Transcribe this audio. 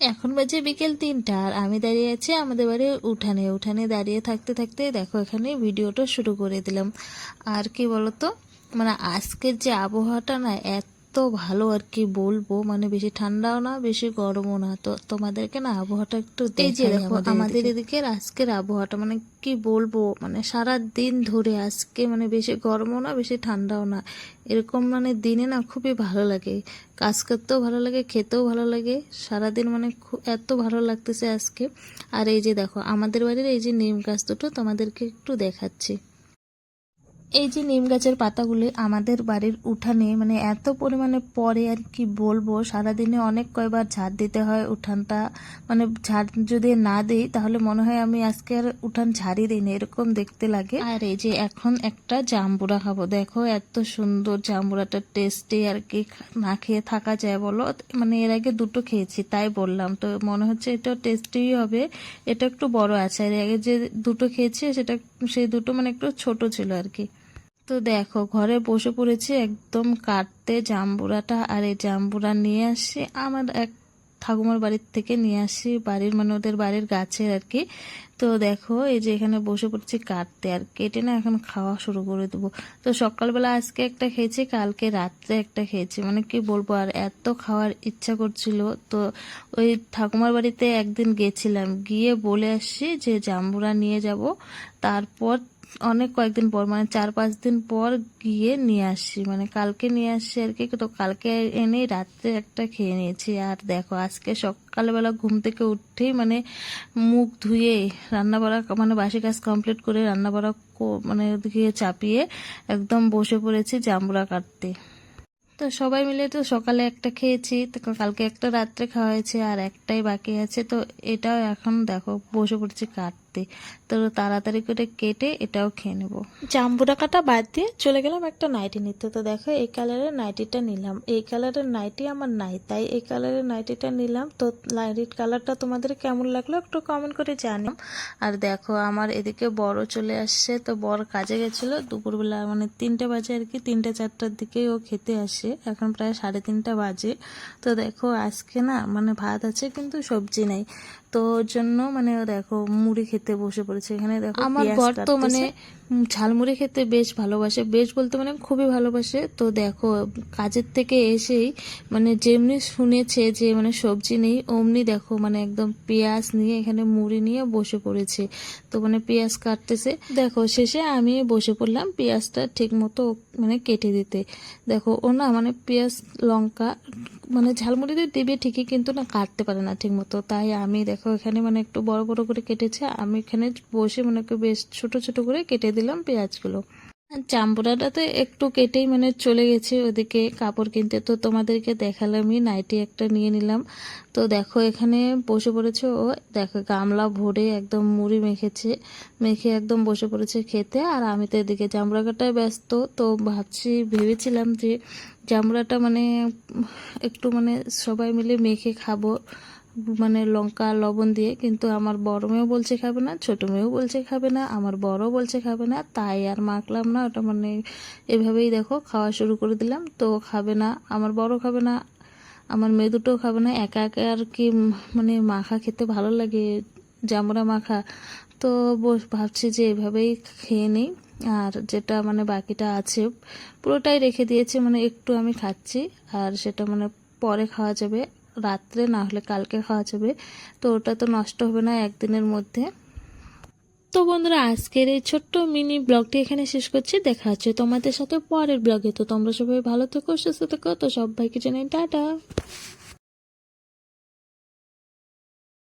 এখন বাজে বিকেল তিনটা আর আমি দাঁড়িয়ে আছি আমাদের বাড়ির উঠানে। উঠানে দাঁড়িয়ে থাকতে থাকতে দেখো এখানে ভিডিওটা শুরু করে দিলাম। আর কি বলতো? মানে আজকের যে আবহাওয়াটা না এত ভালো আর কি বলব মানে বেশি ঠান্ডাও না বেশি গরমও না। তো তোমাদেরকে না আবহাওয়াটা একটু এই যে দেখো আমাদের এদিকে। আজকের আবহাওয়াটা মানে কি বলব মানে সারা দিন ধরে আজকে মানে বেশি গরমও না বেশি ঠান্ডাও না। এরকম মানে দিনে না খুবই ভালো লাগে। কাজ করতেও ভালো লাগে খেতেও ভালো লাগে। সারাদিন মানে এত ভালো লাগতেছে আজকে। আর এই যে দেখো আমাদের বাড়ির এই যে নিম গাছ দুটো তোমাদেরকে একটু দেখাচ্ছি। এই যে নিম গাছের পাতাগুলি আমাদের বাড়ির উঠানে মানে এত পরিমাণে পরে আর কি বলব, সারাদিনে অনেক কয়বার ঝাড় দিতে হয় উঠানটা। মানে ঝাড় যদি না দিই, তাহলে মনে হয় আমি আজকে আর উঠান ঝাড়ি দিইনি, এরকম দেখতে লাগে। আর এই যে এখন একটা জাম্বুরা খাব, দেখো এত সুন্দর জাম্বুরাটা টেস্টি আর কি না খেয়ে থাকা যায় বলো। মানে এর আগে দুটো খেয়েছি, তাই বললাম। তো মনে হচ্ছে এটা টেস্টি হবে, এটা একটু বড় আছে। আর এর আগে যে দুটো খেয়েছি, সেটা সেই দুটো মানে একটু ছোট ছিল আর কি। তো দেখো, ঘরে বসে পড়েছি, একদম কাটতে জাম্বুরাটা আর এই জাম্বুরা নিয়ে আসি। আমার এক ঠাকুমার বাড়ির থেকে নিয়ে আসি, বাড়ির মানে ওদের বাড়ির গাছের আর কি। তো দেখো, এই যে এখানে বসে পড়েছি কাটতে আর কেটে না এখন খাওয়া শুরু করে দেবো। তো সকালবেলা আজকে একটা খেয়েছি, কালকে রাত্রে একটা খেয়েছি। মানে কি বলব, আর এত খাওয়ার ইচ্ছা করছিল। তো ওই ঠাকুমার বাড়িতে একদিন গেছিলাম, গিয়ে বলে আসছি যে জাম্বুরা নিয়ে যাব। তারপর অনেক কয়েকদিন পর মানে চার পাঁচ দিন পর গিয়ে নিয়ে আসছি মানে কালকে নিয়ে আসছি আর কি, তো কালকে এনে রাত্রে একটা খেয়ে নিয়েছি। আর দেখো, আজকে সকালবেলা ঘুম থেকে উঠেই মানে মুখ ধুয়ে রান্না বড়া মানে বাসি কাজ কমপ্লিট করে রান্না বাড়া মানে গিয়ে চাপিয়ে একদম বসে পড়েছি জাম্বুরা কাটতে। তো সবাই মিলে তো সকালে একটা খেয়েছি, তো কালকে একটা রাত্রে খাওয়া হয়েছে আর একটাই বাকি আছে। তো এটাও এখন দেখো, বসে পড়েছি কাটতে তো তাড়াতাড়ি করে কেটে এটাও খেয়ে নেব। জাম্বুরা কাটা বাদ দিয়ে চলে গেলাম একটা নাইটি নিতে। তো দেখো, এই কালারের নাইটিটা নিলাম। এই কালারের নাইটি আমার নাই, তাই এই কালারের নাইটিটা নিলাম। তো লাইট কালারটা তোমাদের কেমন লাগল একটু কমেন্ট করে জানি আর দেখো, আমার এদিকে বড় চলে আসছে। তো বড় কাজে গেছিল। দুপুরবেলা মানে তিনটে বাজে আর কি, তিনটে চারটার দিকেই ও খেতে আসে। এখন প্রায় সাড়ে তিনটা বাজে। তো দেখো, আজকে না মানে ভাত আছে, কিন্তু সবজি নাই। তো ওর জন্য মানে দেখো মুড়ি খেতে বসে পড়েছে। এখানে দেখো আমার বর তো মানে ঝালমুড়ি খেতে বেশ ভালোবাসে বেশ বলতে মানে খুবই ভালোবাসে। তো দেখো কাজের থেকে এসেই মানে যেমনি শুনেছে যে মানে সবজি নেই অমনি দেখো মানে একদম পেঁয়াজ নিয়ে এখানে মুড়ি নিয়ে বসে পড়েছে। তো মানে পেঁয়াজ কাটতেছে। দেখো শেষে আমি বসে পড়লাম পেঁয়াজটা ঠিক মতো মানে কেটে দিতে। দেখো ও না মানে পেঁয়াজ লঙ্কা মানে ঝালমুড়িতে দিবে ঠিকই, কিন্তু না কাটতে পারে না ঠিক মতো তাই আমি দেখো এখানে মানে একটু বড় বড় করে কেটেছে, আমি এখানে বসে মানে একটু বেশ ছোট ছোট করে কেটে দিলাম পেঁয়াজগুলো। চাম্পুরাটাতে একটু কেটেই মানে চলে গেছে। ওদিকে কাপড় কিনতে তো তোমাদেরকে দেখালামই। নাইটি একটা নিয়ে নিলাম। তো দেখো এখানে বসে পড়েছে ও। দেখো গামলা ভরে একদম মুড়ি মেখেছে। মেখে একদম বসে পড়েছে খেতে। আর আমি তো এদিকে জামড়া কাটায় ব্যস্ত। তো ভাবছি, ভেবেছিলাম যে জামড়াটা মানে একটু মানে সবাই মিলে মেখে খাব। মানে লঙ্কা, লবণ দিয়ে, কিন্তু আমার বড় মেয়েও বলছে খাবে না, ছোট মেয়েও বলছে খাবে না, আমার বড় বলছে খাবে না, তাই আর মাখলাম না, ওটা মানে এভাবেই দেখো, খাওয়া শুরু করে দিলাম, তো খাবে না, আমার বড় খাবে না, আমার মেয়ে দুটোও খাবে না, একা একা আর কি মানে মাখা খেতে ভালো লাগে, জামরা মাখা, তো ভাবছি যে এভাবেই খেয়ে নিই, আর যেটা মানে বাকিটা আছে, পুরোটাই রেখে দিয়েছে মানে একটু আমি খাচ্ছি, আর সেটা মানে পরে খাওয়া যাবে রাত্রে না হলে কালকে খাওয়া যাবে। তো ওটা তো নষ্ট হবে না একদিনের মধ্যে। তো বন্ধুরা, আজকের এই ছোট্ট মিনি ব্লগটি এখানে শেষ করছি। দেখা হচ্ছে তোমাদের সাথে পরের ব্লগে। তো তোমরা সবাই ভালো থেকো, সুস্থ থেকো। তো সবাইকে জানাই টাটা।